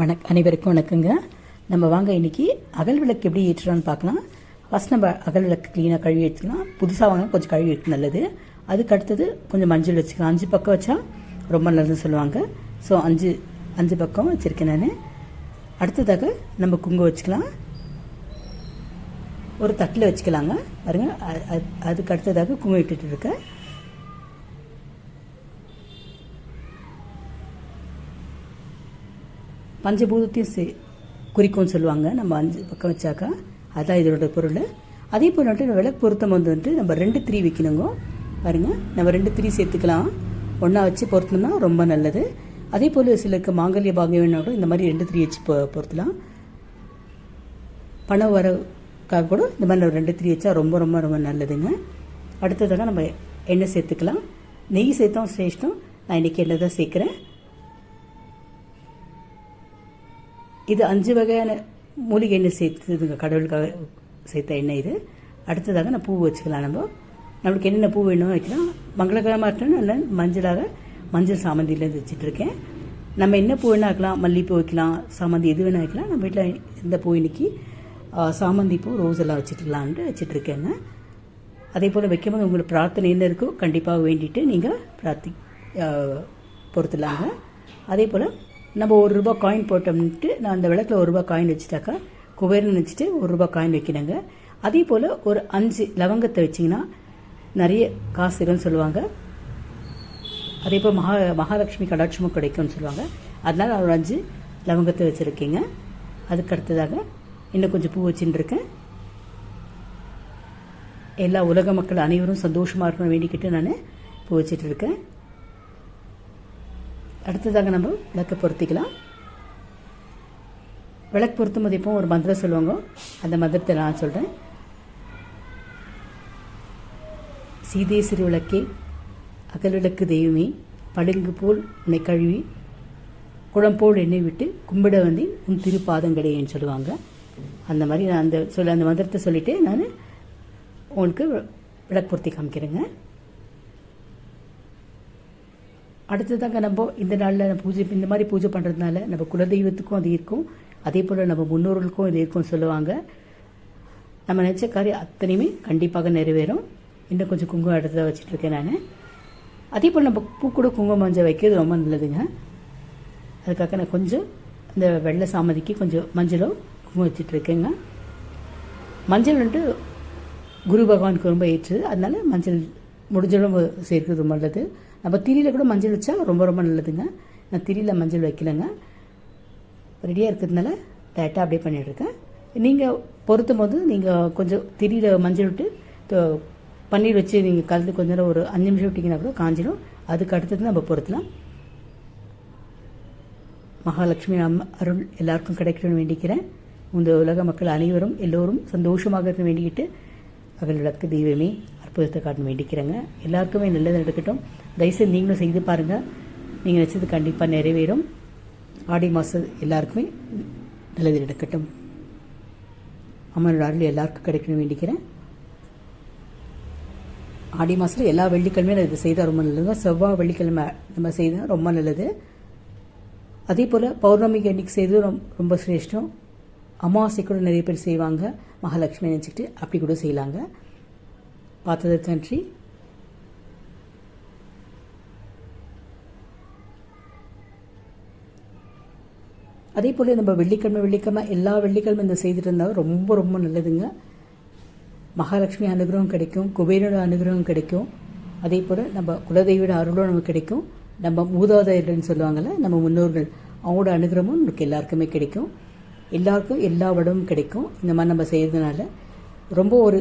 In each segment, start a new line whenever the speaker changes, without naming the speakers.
வணக் அனைவருக்கும் வணக்கங்க. நம்ம வாங்க இன்னைக்கு அகல் விளக்கு எப்படி ஏற்றுறான்னு பார்க்கலாம். ஃபர்ஸ்ட் நம்ம அகல் விளக்கு க்ளீனாக கழுவி எடுத்துக்கலாம். புதுசாக வாங்கினா கொஞ்சம் கழுவி எடுத்து நல்லது. அதுக்கு அடுத்தது கொஞ்சம் மஞ்சள் வச்சுக்கலாம். அஞ்சு பக்கம் வச்சா ரொம்ப நல்லதுன்னு சொல்லுவாங்க. ஸோ அஞ்சு அஞ்சு பக்கம் வச்சுருக்கேன் நான். அடுத்ததாக நம்ம குங்குமம் வச்சுக்கலாம். ஒரு தட்டில் வச்சுக்கலாங்க. பாருங்கள் அதுக்கு அடுத்ததாக குங்குமம் இட்டுட்டு இருக்கேன் பஞ்சபூதத்தையும் சே குறிக்கும்னு சொல்லுவாங்க. நம்ம அஞ்சு பக்கம் வச்சாக்கா அதுதான் இதோட பொருள். அதே போல் வந்துட்டு விளக்கு பொருத்தம் வந்து வந்துட்டு நம்ம ரெண்டு திரி வைக்கணுங்க. பாருங்க. நம்ம ரெண்டு த்ரீ சேர்த்துக்கலாம். ஒன்றா வச்சு பொருத்தணும்னா ரொம்ப நல்லது. அதே போல் சிலருக்கு மாங்கல்ய பாகம் வேணா கூட இந்த மாதிரி ரெண்டு த்ரீ வச்சு பொ- பொருத்தலாம். பணம் வரக்காக கூட இந்த மாதிரி ஒரு ரெண்டு த்ரீ வச்சா ரொம்ப ரொம்ப ரொம்ப நல்லதுங்க. அடுத்ததாக நம்ம எண்ணெய் சேர்த்துக்கலாம். நெய் சேர்த்தோம் சிரேஷ்டம் நான் இன்றைக்கி எண்ணெய் தான் சேர்க்குறேன். இது அஞ்சு வகையான மூலிகை எண்ணெய் சேர்த்துதுங்க. கடவுளுக்காக சேர்த்த எண்ணெய் இது. அடுத்ததாக நான் பூ வச்சுக்கலாம் நம்ம. நம்மளுக்கு என்னென்ன பூ வேணுமோ வைக்கலாம். மங்களகரமாக இருக்கணும் இல்லை மஞ்சளாக மஞ்சள் சாமந்தியிலேருந்து வச்சுட்ருக்கேன் நம்ம என்ன பூ வேணா வைக்கலாம். மல்லிகைப்பூ வைக்கலாம். சாமந்தி எது வேணா வைக்கலாம். நம்ம வீட்டில் இந்த பூ இன்னைக்கு சாமந்தி பூ ரோஸ் எல்லாம் வச்சுக்கலான்ட்டு வச்சுட்ருக்கேங்க அதே போல் வைக்கும்போது உங்களுக்கு பிரார்த்தனை என்ன இருக்கோ கண்டிப்பாக வேண்டிட்டு நீங்கள் பிரார்த்தி பொறுத்துலாங்க. அதே போல் நம்ம ஒரு ரூபா காயின் போட்டோம்னுட்டு நான் அந்த விளக்கில் ஒரு ரூபா காயின் வச்சுட்டாக்கா குபேரன் வச்சுட்டு ஒரு ரூபா காயின் வைக்கணுங்க. அதே போல் ஒரு அஞ்சு லவங்கத்தை வச்சிங்கன்னா நிறைய காசு இருக்குன்னு சொல்லுவாங்க. அதே போல் மகா மகாலட்சுமி கடாட்சமும் கிடைக்கும்னு சொல்லுவாங்க. அதனால் நான் ஒரு அஞ்சு லவங்கத்தை வச்சுருக்கீங்க. அதுக்கு அடுத்ததாக இன்னும் கொஞ்சம் பூ வச்சுட்டு இருக்கேன் எல்லா உலக மக்கள் அனைவரும் சந்தோஷமாக இருக்கணும் வேண்டிக்கிட்டு நான் பூ வச்சிட்டு இருக்கேன் அடுத்ததாக நம்ம விளக்கை பொருத்திக்கலாம் விளக்கு பொருத்தும் போது இப்போ ஒரு மந்திரம் சொல்லுவாங்க. அந்த மந்திரத்தை நான் சொல்கிறேன் சீதேஸ்வரி விளக்கே அகல் விளக்கு தெய்வமே பளிங்கு போல் உன்னை கழுவி குளம்போல் எண்ணெய் விட்டு கும்பிட வந்து உன் திருப்பாதங்கடையேன்னு சொல்லுவாங்க. அந்த மாதிரி நான் அந்த சொல்ல அந்த மந்திரத்தை சொல்லிட்டு நான் உங்களுக்கு விளக்கு பொருத்தி காமிக்கிறேங்க. அடுத்ததாங்க நம்ம இந்த நாளில் பூஜை இந்த மாதிரி பூஜை பண்ணுறதுனால நம்ம குலதெய்வத்துக்கும் அது இருக்கும். அதே போல் நம்ம முன்னோர்களுக்கும் இது இருக்கும்னு சொல்லுவாங்க. நம்ம நினச்ச காரியம் அத்தனையுமே கண்டிப்பாக நிறைவேறும். இன்னும் கொஞ்சம் குங்குமம் இடத்துல வச்சுட்டு இருக்கேன் நான். அதே போல் நம்ம பூ கூட குங்குமம் மஞ்சள் வைக்கிறது ரொம்ப நல்லதுங்க. அதுக்காக நான் கொஞ்சம் இந்த வெள்ளை சாமதிக்கு கொஞ்சம் மஞ்சளும் குங்குமம் வச்சுட்டு இருக்கேங்க. மஞ்சள் வந்துட்டு குரு பகவானுக்கு ரொம்ப ஏற்றுது. அதனால மஞ்சள் முடிஞ்சளவு சேர்க்கிறது ரொம்ப நல்லது நம்ம திரியில் கூட மஞ்சள் வச்சா ரொம்ப ரொம்ப நல்லதுங்க. நான் திரியில் மஞ்சள் வைக்கலைங்க. ரெடியாக இருக்கிறதுனால டேரெக்டாக அப்படியே பண்ணிட்டுருக்கேன் நீங்கள் பொருத்தும் போது நீங்கள் கொஞ்சம் திரியில் மஞ்சள் விட்டு பன்னீர் வச்சு நீங்கள் கலந்து கொஞ்ச நேரம் ஒரு அஞ்சு நிமிஷம் விட்டிங்கன்னா கூட காஞ்சிடும் அதுக்கு அடுத்தது நம்ம பொருத்தலாம். மகாலட்சுமி அம்மா அருள் எல்லாருக்கும் கிடைக்கணும்னு வேண்டிக்கிறேன். இந்த உலக மக்கள் அனைவரும் எல்லோரும் சந்தோஷமாக இருக்க வேண்டிக்கிட்டு அகல் விளக்கு தெய்வமே. அற்புதத்தை காட்டணும் வேண்டிக்கிறேங்க. எல்லாருக்குமே நல்லது நடக்கட்டும் தயவுசெய்து நீங்களும் செய்து பாருங்கள் நீங்கள் நினச்சது கண்டிப்பாக நிறைவேறும். ஆடி மாதம் எல்லாருக்குமே நல்லது நடக்கட்டும் அம்மனோட அருள் எல்லாருக்கும் கிடைக்கணும் வேண்டிக்கிறேன். ஆடி மாதத்தில் எல்லா வெள்ளிக்கிழமையும் இது செய்தால் ரொம்ப நல்லதுங்க. செவ்வாய் வெள்ளிக்கிழமை நம்ம செய்தால் ரொம்ப நல்லது. அதே போல் பௌர்ணமிக்கு அன்னைக்கு செய்தது ரொம்ப ரொம்ப சிரேஷ்டம். அமாவாசை கூட நிறைய பேர் செய்வாங்க. மகாலட்சுமி நினச்சிக்கிட்டு அப்படி கூட செய்யலாங்க. பார்த்ததுக்கு நன்றி. அதே போல் நம்ம வெள்ளிக்கிழமை வெள்ளிக்கிழமை எல்லா வெள்ளிக்கிழமை இந்த செய்துட்டு இருந்தால் ரொம்ப ரொம்ப நல்லதுங்க. மகாலட்சுமி அனுகிரகம் கிடைக்கும் குபேரோட அனுகிரகம் கிடைக்கும். அதே போல் நம்ம குலதெய்வோட அருளும் நமக்கு கிடைக்கும். நம்ம மூதாதையர்கள்னு சொல்லுவாங்கள்ல நம்ம முன்னோர்கள் அவங்களோட அனுகிரகமும் நமக்கு எல்லாருக்குமே கிடைக்கும். எல்லாருக்கும் எல்லா வடமும் கிடைக்கும். இந்த மாதிரி நம்ம செய்யறதுனால ரொம்ப ஒரு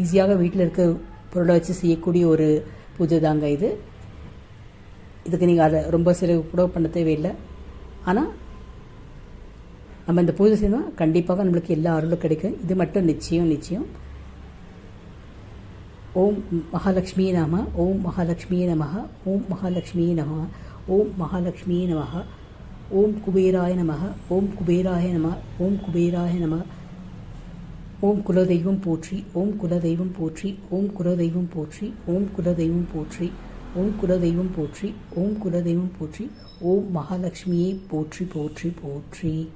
ஈஸியாக வீட்டில் இருக்க பொருளை வச்சு செய்யக்கூடிய ஒரு பூஜை தாங்க இது. இதுக்கு நீங்கள் அதை ரொம்ப செலவு கூட பண்ண தேவையில்லை. ஆனால் நம்ம இந்த பூஜை செய்யணும் கண்டிப்பாக நம்மளுக்கு எல்லா அருளும் கிடைக்கும். இது மட்டும் நிச்சயம் நிச்சயம். ஓம் மகாலட்சுமி நம ஓம் மகாலட்சுமி நம ஓம் மகாலட்சுமி நம ஓம் மகாலட்சுமி நம ஓம் குபேராய நம ஓம் குபேராய நம ஓம் குபேராய நம ஓம் குலதெய்வம் போற்றி ஓம் குலதெய்வம் போற்றி ஓம் குலதெய்வம் போற்றி ஓம் குலதெய்வம் போற்றி ஓம் குலதெய்வம் போற்றி ஓம் குலதெய்வம் போற்றி ஓம் மகாலட்சுமியை போற்றி போற்றி போற்றி.